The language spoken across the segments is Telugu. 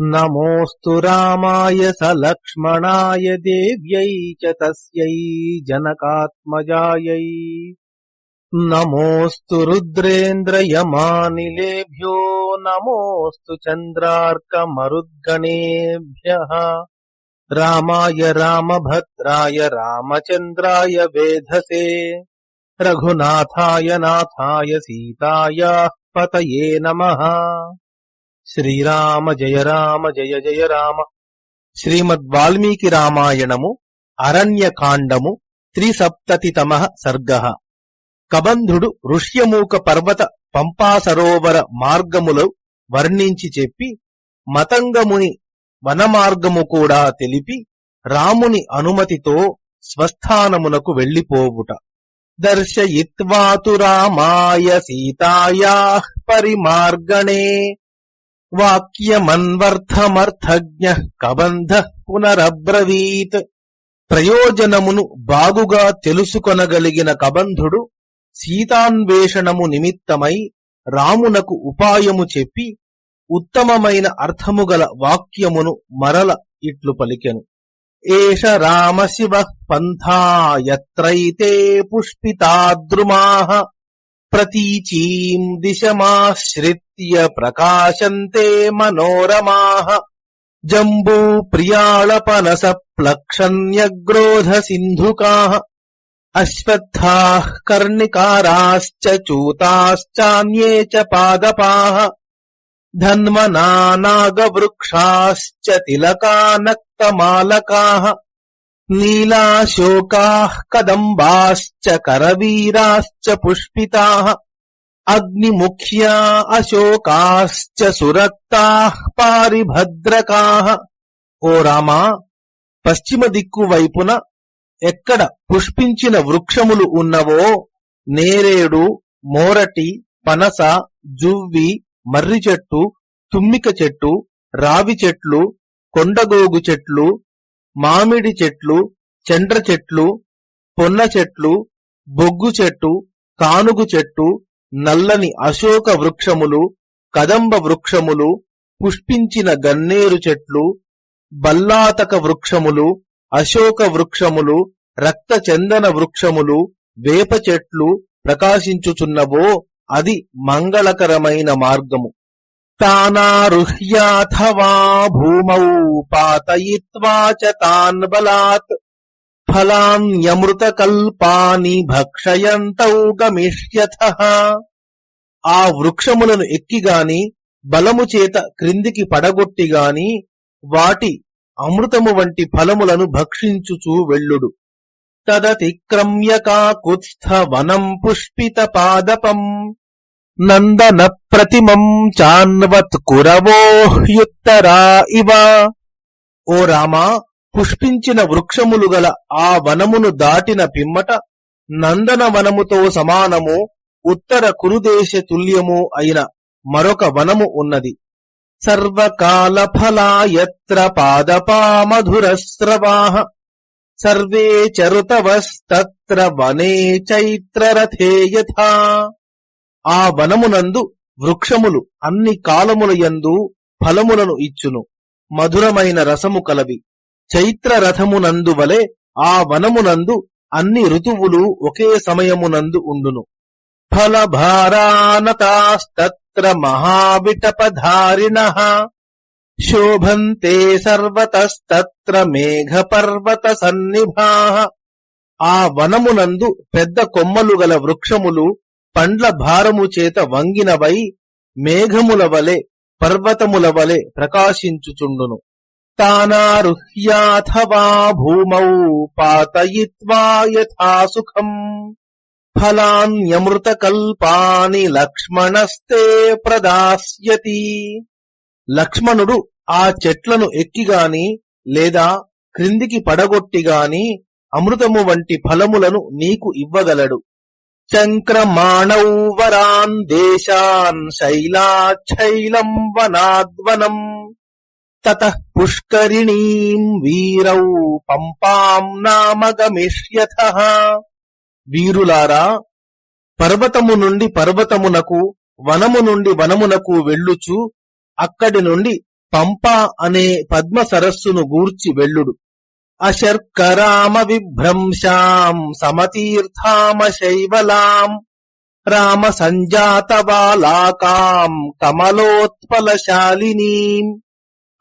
नमोस्तु राय स लक्ष्मणा देव्यै च तस्यै जनकात्मजायै। नमोऽस्तु रुद्रेन्द्रयमानिलेभ्यो, नमोऽस्तु चन्द्रार्कमरुद्गणेभ्यः। रामाय रामभद्राय रामचन्द्राय वेधसे। रघुनाथाय नाथाय सीतायाः पतये नमः। శ్రీరామ జయ రామ జయ జయ రామ. శ్రీమద్ వాల్మీకి రామాయణము అరణ్యకాండము త్రిసప్తతితమ సర్గ. కబంధుడు ఋష్యమూక పర్వత పంపా సరోవర మార్గములు వర్ణించి చెప్పి మతంగముని వనమార్గము కూడా తెలిపి రాముని అనుమతితో స్వస్థానమునకు వెళ్ళిపోవుట దర్శయిత్వాతు రామాయ సీతాయా పరిమార్గణే. వాక్యమన్వర్థమర్థజ్ఞ కబంధ పునరబ్రవీత్. ప్రయోజనమును బాగుగా తెలుసుకొనగలిగిన కబంధుడు సీతాన్వేషణము నిమిత్తమై రామునకు ఉపాయము చెప్పి ఉత్తమమైన అర్థము గల వాక్యమును మరల ఇట్లు పలికెను. ఏష రామశివ పంథాయత్రైతే పుష్పితాద్రుమాః ప్రతీచీం దిశమాశ్రిత్య ప్రకాశంతే మనోరమాః జంబూ ప్రియాళపనస ప్లక్షణ్యగ్రోధ సింధుకాః అశ్వత్థాః కర్ణికారాశ్చ చూతాశ్చాన్యే చ పాదపాః ధన్వనా నాగవృక్షాశ్చ తిలకానక్తమాలకాః నీలాశోకాः కదంబాశ్చ కరవీరాశ్చ పుష్పితాः అగ్నిముఖ్యా అశోకాశ్చ సురక్తాः పారిభద్రకా ఓ రామా పశ్చిమ దిక్కు వైపున ఎక్కడ పుష్పించిన వృక్షములు ఉన్నవో నేరేడు మోరటి పనస జువ్వి మర్రి చెట్టు తుమ్మిక చెట్టు రావి చెట్లు కొండగోగు చెట్లు మామిడి చెట్లు చెండ్ర చెట్లు పొన్న చెట్లు బొగ్గు చెట్టు కానుగు చెట్టు నల్లని అశోక వృక్షములు కదంబ వృక్షములు పుష్పించిన గన్నేరు చెట్లు బల్లాతక వృక్షములు అశోక వృక్షములు రక్త చందన వృక్షములు వేప చెట్లు ప్రకాశించుచున్నవో అది మంగళకరమైన మార్గము. తానారుహ్యాథవా భూమౌ పాతయిత్వా తాన్ బలాత్ ఫలాన్యమృతకల్పాని భక్షయంతౌ గమిష్యథ ఆ వృక్షములను ఎక్కిగాని బలము చేత క్రిందికి పడగొట్టిగాని వాటి అమృతము వంటి ఫలములను భక్షించుచూ వెళ్ళుడు. తదతిక్రమ్య కాకుత్స్థ వనం పుష్పిత పాదపం। నందన ప్రతిమం చాన్వత్ కురవోహ్యుత్తరా ఇవ ఓ రామా పుష్పించిన వృక్షములు గల ఆ వనమును దాటిన పిమ్మట నందన వనముతో సమానము ఉత్తర కురుదేశ తుల్యము అయిన మరొక వనము ఉన్నది। సర్వకాల ఫలాయత్ర పాదపా మధురస్రవాహ సర్వే చరుతవస్తత్ర వనే చైత్రరథే యథా। ఆ వనమునందు వృక్షములు అన్ని కాలముల యందు ఫలములను ఇచ్చును. మధురమైన రసము కలవి. చైత్ర రథమునందు వలె ఆ వనమునందు అన్ని ఋతువులు ఒకే సమయమునందు ఉండును. ఫలభారానతాస్తత్ర మహావిటపధారిణ. శోభంతే సర్వతస్తత్ర మేఘపర్వత సన్నిభా. ఆ వనమునందు పెద్ద కొమ్మలు గల వృక్షములు పండ్ల భారము చేత వంగినవై మేఘముల వలె పర్వతముల వలె ప్రకాశించుచుండును. తానారుహ్యాథవా భూమౌ పాతయిత్వా యథా సుఖం. ఫలాన్యమృత కల్పాని లక్ష్మణస్తే ప్రదాస్యతి. లక్ష్మణుడు ఆ చెట్లను ఎక్కిగాని లేదా క్రిందికి పడగొట్టిగాని అమృతము వంటి ఫలములను నీకు ఇవ్వగలడు. చంక్రమాణౌ వరాన్ దేశాన్ శైలాచ్చైలం వనాద్వనం తత పుష్కరిణీం వీరౌ పంపాం నామగమిష్యథ వీరులారా పర్వతము నుండి పర్వతమునకు వనము నుండి వనమునకు వెళ్ళుచు అక్కడి నుండి పంప అనే పద్మ సరస్సును గూర్చి వెళ్ళుడు. అశర్కరామ విభ్రంశాం సమతీర్థామ శైవలాం రామ సంజాత బాలాకాం కమలోత్పలశాలినీం.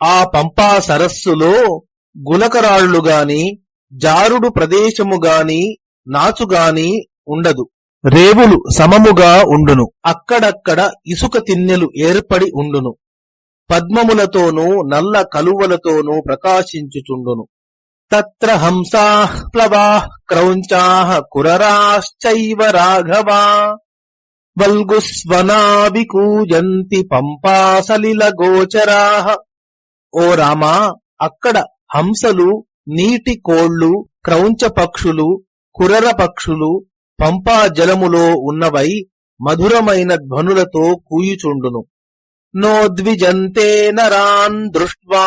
ఆ పంపా సరస్సులో గులకరాళ్ళు గాని జారుడు ప్రదేశము గాని నాచుగాని ఉండదు. రేవులు సమముగా ఉండును. అక్కడక్కడ ఇసుక తిన్నెలు ఏర్పడి ఉండును. పద్మములతోనూ నల్ల కలువలతోనూ ప్రకాశించుచుండును. తత్ర హంసా ప్లవా క్రౌంచా కురరాశ్చైవ రాఘవా వల్గుస్వనాభికూజంతి పంపాసలిల గోచరా ఓ రామా అక్కడ హంసలు నీటి కోళ్ళు క్రౌంచ పక్షులు కురర పక్షులు పంపా జలములో ఉన్నవై మధురమైన ధ్వనులతో కూయుచుండును. నోద్విజంతే నరాన్ దృష్ట్వా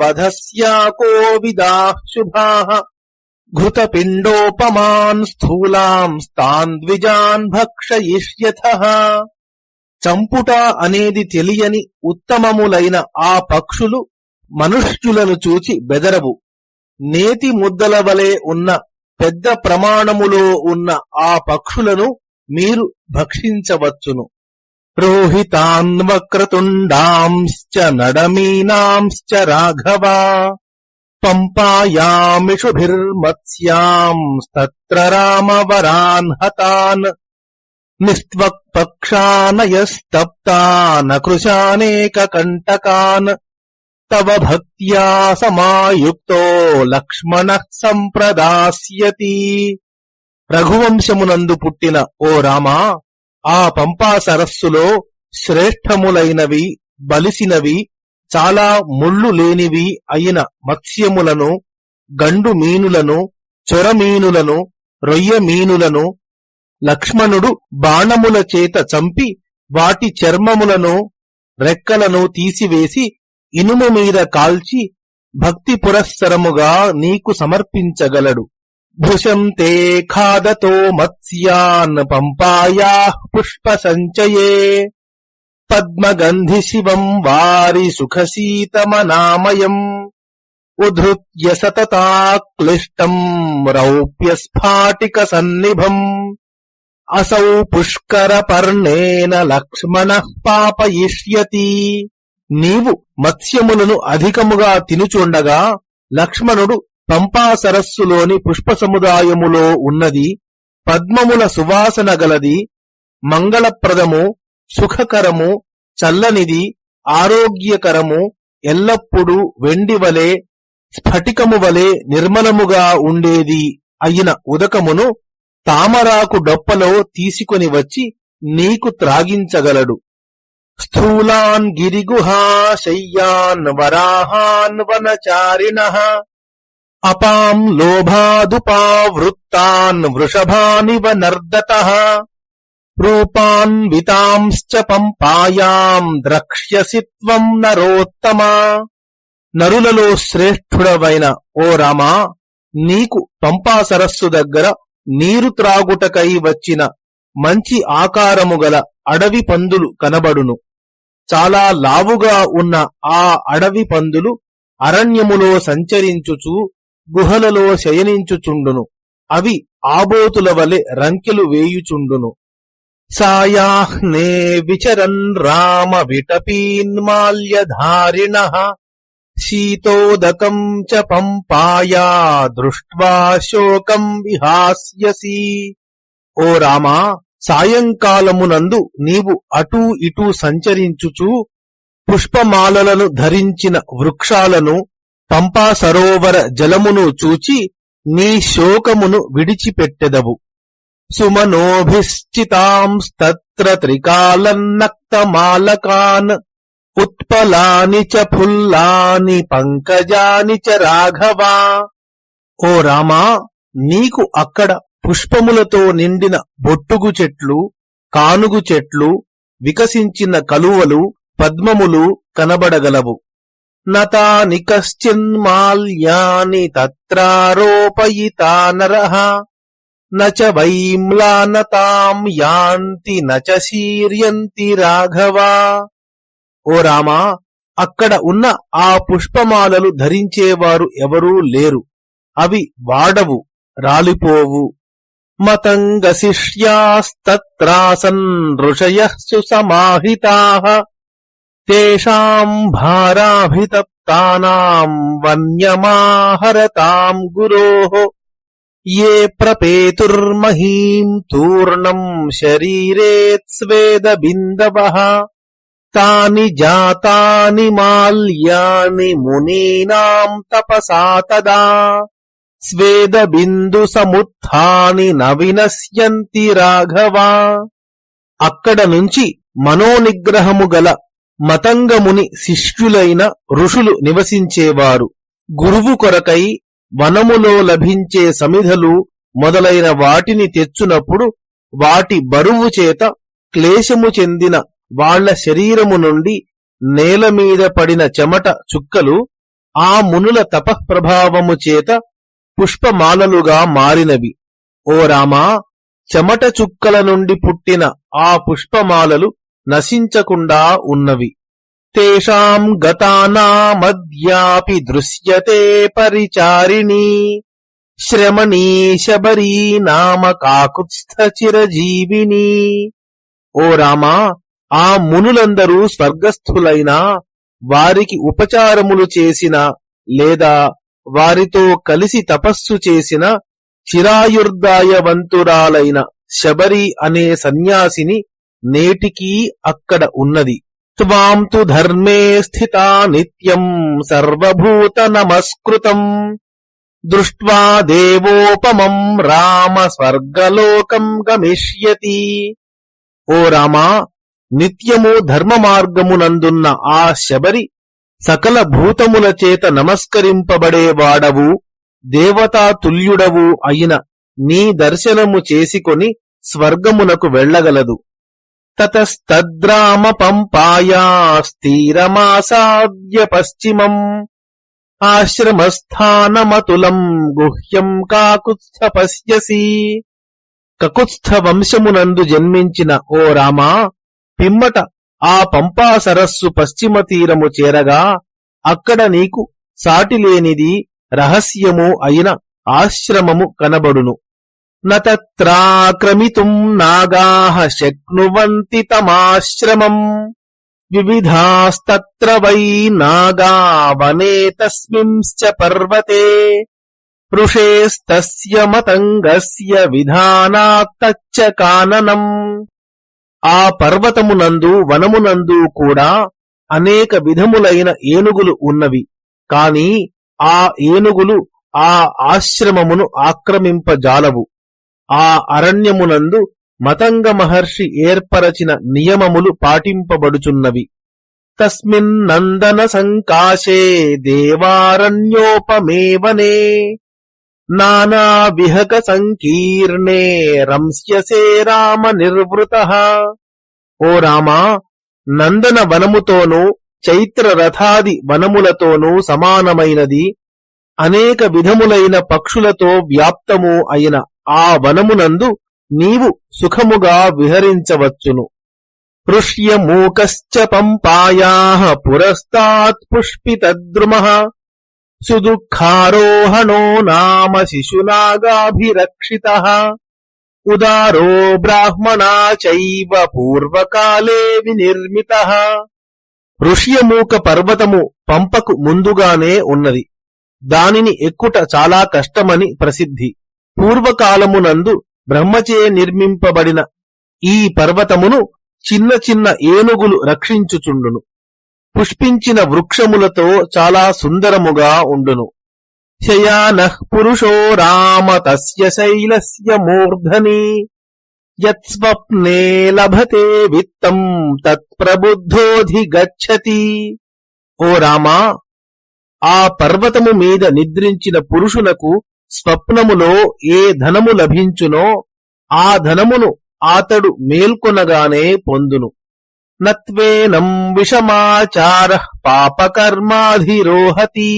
వధస్యాకో విదాః శుభాః ఘృతపిండోపమాన్ స్థూలాం స్తాన్ ద్విజాన్ భక్షయిష్యథ చంపుట అనేది తెలియని ఉత్తమములైన ఆ పక్షులు మనుష్యులను చూచి బెదరవు। నేతి ముద్దల వలె ఉన్న పెద్ద ప్రమాణములో ఉన్న ఆ పక్షులను మీరు భక్షించవచ్చును। రోహితాన్వక్రతుండాంశ్చ నడమీనాంశ్చ రాఘవ పంపాయామిషుభిర్మత్స్యాంస్తత్ర రామవరాన్ హతాన్ నిస్త్వక్పక్షానయస్తప్తాన కృశానేక కంటకాన్ తవ భక్త్యా సమాయుక్తో లక్ష్మణ సంప్రదాస్యతి. రఘువంశమునందు పుట్టిన ఓ రామా ఆ పంపా సరస్సులో శ్రేష్టములైనవి బలిసినవి చాలా ముళ్ళు లేనివి అయిన మత్స్యములను గండు మీనులను చొరమీనులను రొయ్య మీనులను లక్ష్మణుడు బాణముల చేత చంపి వాటి చర్మములను రెక్కలను తీసివేసి ఇనుము మీద కాల్చి భక్తి పురస్సరముగా నీకు సమర్పించగలడు. భృశం తే ఖాదతో మత్స్యాన్ పంపాయా పుష్ప సంచయే పద్మగంధి శివం వారి సుఖశీతమనామయం ఉధృత్య సతతాక్లిష్టం రౌప్య స్ఫాటిక సన్నిభం అసౌ పుష్కర పర్ణేన లక్ష్మణ పాపయిష్యతి నీవు మత్స్యములను అధికముగా తినుచుండగా లక్ష్మణుడు పంపా సరస్సులోని పుష్ప సముదాయములో ఉన్నది పద్మముల సువాసన గలది మంగళప్రదము సుఖకరము చల్లనిది ఆరోగ్యకరము ఎల్లప్పుడూ వెండి వలె స్ఫటికము వలె నిర్మలముగా ఉండేది అయిన ఉదకమును తామరాకు డొప్పలో తీసుకొని వచ్చి నీకు త్రాగించగలడు. స్థూలాన్ గిరిగుహాశయ్యాన్ వరాహాన్ వనచారిణ అపాం లోభాదుపావృత్తాన్ వృషభానివ నర్దత. రూపాన్వితాంశ్చ పంపాయాం ద్రక్ష్యసి త్వం నరోత్తమా. నరులలో శ్రేష్ఠుడవైన ఓ రామా నీకు పంపా సరస్సు దగ్గర నీరు త్రాగుటకై వచ్చిన మంచి ఆకారము గల అడవి పందులు కనబడును. చాలా లావుగా ఉన్న ఆ అడవి పందులు అరణ్యములో సంచరించుచూ గుహలలో శయనించుచుండును. అవి ఆబోతుల వలె రంకెలు వేయుచుండును. సాయాహ్నే విచరన్ రామ విటపీన్మాల్యధారిణ శీతోదకం చ పంపాయా దృష్ట్వా శోకం విహాస్యసి. ఓ రామా సాయంకాలమునందు నీవు అటూ ఇటూ సంచరించుచు పుష్పమాలలను ధరించిన వృక్షాలను పంపా సరోవర జలమును చూచి నీ శోకమును విడిచిపెట్టెదవు. సుమనోభిశ్చితాంస్తత్ర త్రికాలన్నక్తమాలకాన్ ఉత్పలాని చ ఫుల్లాని పంకజాని చ రాఘవా. ఓ రామా నీకు అక్కడ పుష్పములతో నిండిన బొట్టుగు చెట్లు కానుగు చెట్లు వికసించిన కలువలు పద్మములు కనబడగలవు. నతాని కశ్చిన్మాల్యాని తత్రారోపయితా నరః. నచ వైమ్లానతాం యాంతి నచ శీర్యంతి రాఘవా. ఓ రామా అక్కడ ఉన్న ఆ పుష్పమాలలు ధరించేవారు ఎవరూ లేరు. అవి వాడవు రాలిపోవు. మతంగ శిష్యాస్తత్రాసన్ ఋషయ సుసమాహితా. తేషాం భారాభితప్తానాం వన్యమాహరతాం గురోః ఏ ప్రపేతుర్మహీం తూర్ణం శరీరేత్స్వేదబిందవః తాని జాతాని మాల్యాని మునీనాం తపసా తదా స్వేద బిందు నవినశ్యంతి రాఘవా అక్కడ నుంచి మనోనిగ్రహము గల మతంగముని శిష్యులైన ఋషులు నివసించేవారు. గురువు కొరకై వనములో లభించే సమిధలు మొదలైన వాటిని తెచ్చునప్పుడు వాటి బరువు చేత క్లేశము చెందిన వాళ్ళ శరీరము నుండి నేల మీద పడిన చెమట చుక్కలు ఆ మునుల తపఃప్రభావము చేత పుష్పమాలలుగా మారినవి. ఓ రామా చెమట చుక్కల నుండి పుట్టిన ఆ పుష్పమాలలు నశించకుండా ఉన్నవి. తేషాం గతానామద్యాపి దృశ్యతే పరిచారిణి. శ్రమణీ శబరీ నామ కాకుత్స్థ చిరజీవిని. ఓ రామా ఆ మునులందరూ స్వర్గస్థులైనా వారికి ఉపచారములు చేసిన లేదా వారితో కలిసి తపస్సు చేసిన చిరాయుర్దాయవంతురాలైన శబరి అనే సన్యాసిని నేటికీ అక్కడ ఉన్నది. త్వాం తు ధర్మే స్థితా నిత్యం సర్వభూత నమస్కృతం దృష్ట్వా దేవోపమం రామ స్వర్గలోకం గమిష్యతి. ఓ రామా నిత్యము ధర్మ మార్గమునందున్న ఆ శబరి సకల భూతముల చేత నమస్కరింపబడేవాడవు దేవతా తుల్యుడవు అయిన నీ దర్శనము చేసికొని స్వర్గమునకు వెళ్ళగలదు. తతస్తద్రామ పంపాయా స్థిరమాసాద్య పశ్చిమం ఆశ్రమస్థానమతులం గుహ్యం కాకుత్స్థ పశ్యసి కకుత్స్థ వంశమునందు జన్మించిన ఓ రామా పిమ్మట ఆ పంపా సరస్సు పశ్చిమ తీరము చేరగా అక్కడ నీకు సాటిలేనిది రహస్యము అయిన ఆశ్రమము కనబడును. నత్రాక్రమితుం నాగా శక్నువంతి తమాశ్రమం. వివిధాస్తత్ర వై నాగా వనే తస్మింశ్చ పర్వతే. ఋషేస్తస్య మతంగస్య విధానాత్తచ్చ కాననం. ఆ పర్వతమునందు వనమునందు కూడా అనేక విధములైన ఏనుగులు ఉన్నవి. కాని ఆ ఏనుగులు ఆ ఆశ్రమమును ఆక్రమింపజాలవు. ఆ అరణ్యమునందు మతంగ మహర్షి ఏర్పరచిన నియమములు పాటింపబడుచున్నవి. తస్మిన్నందన సంకాశే దేవారణ్యోపమేవనే. నానా విహక సంకీర్ణే రంస్యసే రామ నిర్వృత. ఓ రామా నందన వనముతోనూ చైత్ర రథాది వనములతోనూ సమానమైనది. అనేక విధములైన పక్షులతో వ్యాప్తము అయిన ఆ వనమునందు నీవు సుఖముగా విహరించవచ్చును. పృష్యమూకశ్చ పంపాయా పురస్తాత్ పుష్పితద్రుమ సుదుఃఖారోహణో నామ శిశునాగాభిరక్షిత ఉదారో బ్రాహ్మణా చైవ పూర్వకాలే వినిర్మిత. ఋష్యమూక పర్వతము పంపకు ముందుగానే ఉన్నది. దానిని ఎక్కుట చాలా కష్టమని ప్రసిద్ధి. పూర్వకాలమునందు బ్రహ్మచే నిర్మింపబడిన ఈ పర్వతమును చిన్న చిన్న ఏనుగులు రక్షించుచుండును. పుష్పించిన వృక్షములతో చాలా సుందరముగా ఉండును. శయానః పురుషో రామ తస్య శైలస్య మూర్ధని యత్స్వప్నే లభతే విత్తం తత్ప్రబుద్ధోధి గచ్చతి. ఓ రామా ఆ పర్వతము మీద నిద్రించిన పురుషునకు స్వప్నములో ఏ ధనము లభించునో ఆ ధనమును అతడు మేల్కొనగానే పొందును. నత్వేనం విషమాచార పాపకర్మాధిరోహతి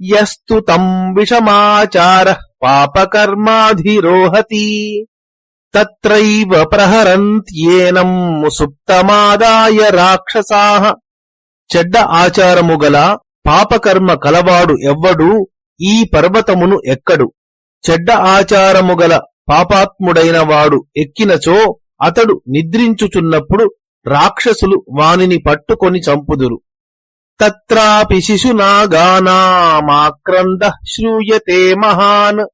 యస్తు తం విషమాచార పాపకర్మాధిరోహతి తత్రైవ ప్రహరంత్యేనం సుప్తమాదాయ రాక్షసాహ చెడ్డ ఆచారము గల పాపకర్మ కలవాడు ఎవ్వడు ఈ పర్వతమును ఎక్కడు? చెడ్డ ఆచారము గల పాపాత్ముడైన వాడు ఎక్కినచో అతడు నిద్రించుచున్నప్పుడు రాక్షసులు వానిని పట్టుకొని చంపుదురు. తత్రాపి శిశునాగానామాక్రంద శ్రూయతే మహాన్.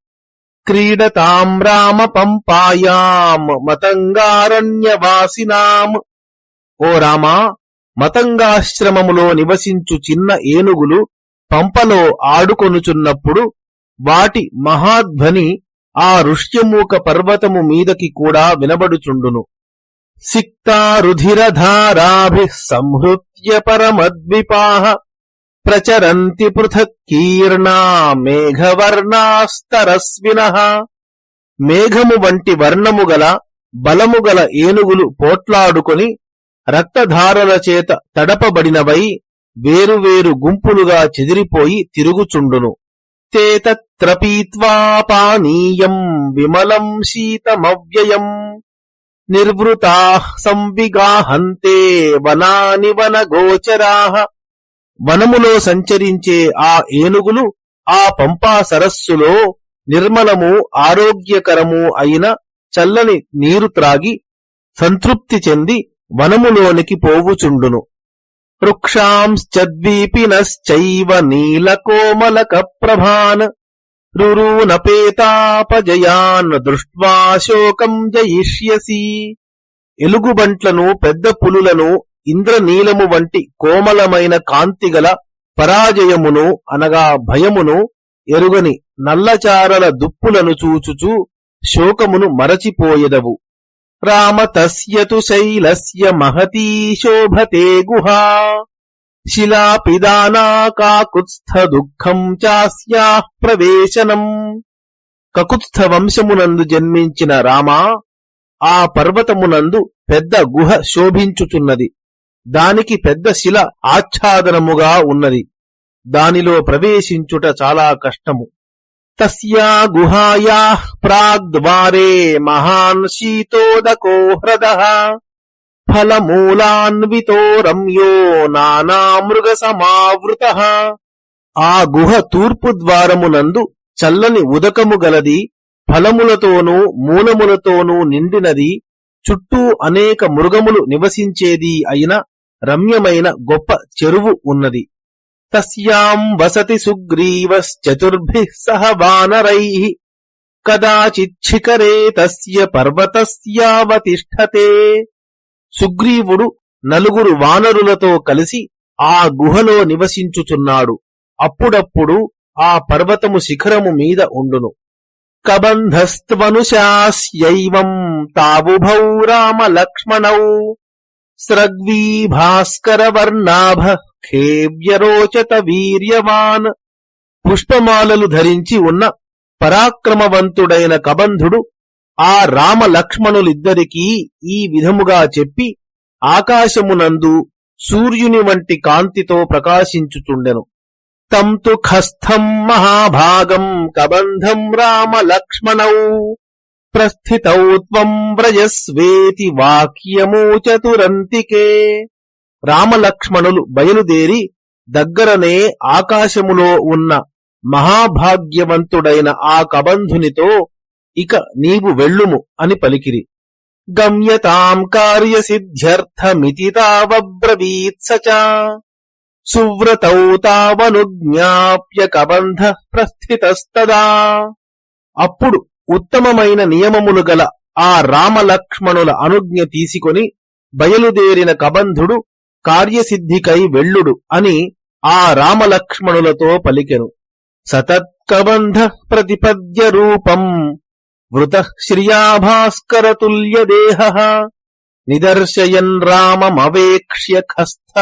క్రీడతాం రామ పంపాయాం మతంగారణ్యవాసినాం. ఓ రామా మతంగాశ్రమములో నివసించు చిన్న ఏనుగులు పంపలో ఆడుకొనుచున్నప్పుడు వాటి మహాధ్వని ఆ ఋష్యమూక పర్వతము మీదకి కూడా వినబడుచుండును. సిక్తారుధిరధారాభి సంహృత్య పరమద్విపాహ ప్రచరంతి పృథక్ కీర్ణా మేఘవర్ణాస్తరస్విన. మేఘము వంటి వర్ణము గల బలము గల ఏనుగులు పోట్లాడుకొని రక్తధారల చేత తడపబడినవై వేరువేరు గుంపులుగా చెదిరిపోయి తిరుగుచుండును. తే తత్ర పీత్వా పానీయం విమలం శీతమవ్యయం. నిర్వృతా సంవిగాహంతే వనాని వనగోచరా. వనములో సంచరించే ఆ ఏనుగులు ఆ పంపా సరస్సులో నిర్మలము ఆరోగ్యకరము అయిన చల్లని నీరు త్రాగి సంతృప్తి చెంది వనములోనికి పోవుచుండును. వృక్షాంశ్చద్వీపినశ్చైవ నీలకోమలక ప్రభాన్ రురూనపేతాపజయాన్ దృష్ట్వా శోకం జయిష్యసి. ఎలుగుబంట్లను పెద్ద పులులను ఇంద్రనీలము వంటి కోమలమైన కాంతిగల పరాజయమును అనగా భయమును ఎరుగని నల్లచారల దుప్పులను చూచుచూ శోకమును మరచిపోయెదవు. రామ తస్యతు శైలస్య మహతీ శోభతే గుహా శిలాపిదానా కాకుత్స్థ దుఃఖం చాస్యా ప్రవేశనం కకుత్స్థ వంశమునందు జన్మించిన రామా ఆ పర్వతమునందు పెద్ద గుహ శోభించుచున్నది. దానికి పెద్ద శిల ఆచ్ఛాదనముగా ఉన్నది. దానిలో ప్రవేశించుట చాలా కష్టము. తస్యా గుహాయా ప్రాగ్ద్వారే మహాన్ శీతోదకో హ్రద ఫలమూలాన్వితో రమ్యో నానామృగ సమావృత ఆ గుహ తూర్పు ద్వారమునందు చల్లని ఉదకము గలది ఫలములతోనూ మూలములతోనూ నిండినది చుట్టూ అనేక మృగములు నివసించేది అయిన రమ్యమైన గొప్ప చెరువు ఉన్నది. తస్యాం వసతి సుగ్రీవశ్చతుర్భిः సహ వానరైः కదాచిచ్చికరే తస్య పర్వతస్యావతిష్టతే సుగ్రీవుడు నలుగురు వానరులతో కలిసి ఆ గుహలో నివసించుచున్నాడు. అప్పుడప్పుడు ఆ పర్వతము శిఖరము మీద ఉండును. కబంధస్త్వనుశాస్యైవం తావుభౌ రామ లక్ష్మణౌ స్రగ్వీ భాస్కర వర్ణాభ ఖేవ్యరోచత వీర్యవాన్ పుష్పమాలలు ధరించి ఉన్న పరాక్రమవంతుడైన కబంధుడు ఆ రామ లక్ష్మణులిద్దరికీ ఈ విధముగా చెప్పి ఆకాశమునందు సూర్యుని వంటి కాంతితో ప్రకాశించుచుండెను. తంతు ఖస్థం మహాభాగం కబంధం రామ లక్ష్మణౌ ప్రస్థితౌ త్వం వ్రజస్వేతి వాక్యమూచతురంతికే రామలక్ష్మణులు బయలుదేరి దగ్గరనే ఆకాశములో ఉన్న మహాభాగ్యవంతుడైన ఆ కబంధునితో ఇక నీవు వెళ్ళుము అని పలికిరి గమ్యతాం కార్యసిద్ధ్యర్థమితి తావబ్రవీత్స చ. సువ్రతౌ తావనుజ్ఞాప్య కబంధ ప్రస్థితస్తదా అప్పుడు ఉత్తమమైన నియమములు గల ఆ రామలక్ష్మణుల అనుజ్ఞ తీసుకొని బయలుదేరిన కబంధుడు కార్యసిద్ధికై వెళ్ళుడు అని ఆ రామలక్ష్మణులతో పలికెను. సతత్కబంధ ప్రతిపద్య రూపం వృత శ్రియాభాస్కరతుల్యదేహ నిదర్శయన్ రామమవేక్ష్య ఖస్థ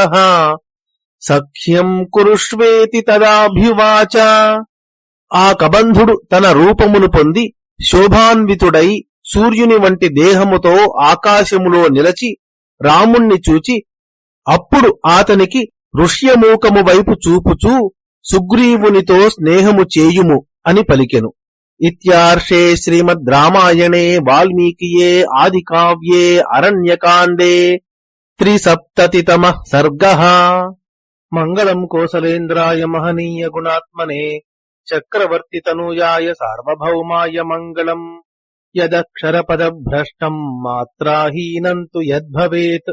సఖ్యం కురుష్వేతి తదాభ్యువాచ ఆ కబంధుడు తన రూపమును పొంది శోభాన్వితుడై సూర్యుని వంటి దేహముతో ఆకాశములో నిలచి రాముణ్ణి చూచి అప్పుడు ఆతనికి ఋష్యమూకము వైపు చూపుచూ సుగ్రీవునితో స్నేహము చేయుము అని పలికెను. ఇత్యార్షే శ్రీమద్ రామాయణే వాల్మీకియే ఆది కావ్యే అరణ్యకాండే త్రిసప్తతితమ సర్గ. మంగళం కోసలేంద్రాయ మహనీయ గుణాత్మనే చక్రవర్తి తనూయాయ సార్వభౌమాయ మంగళం. యదక్షరపద భ్రష్టం మాత్రాహీనంతు యద్భవేత్.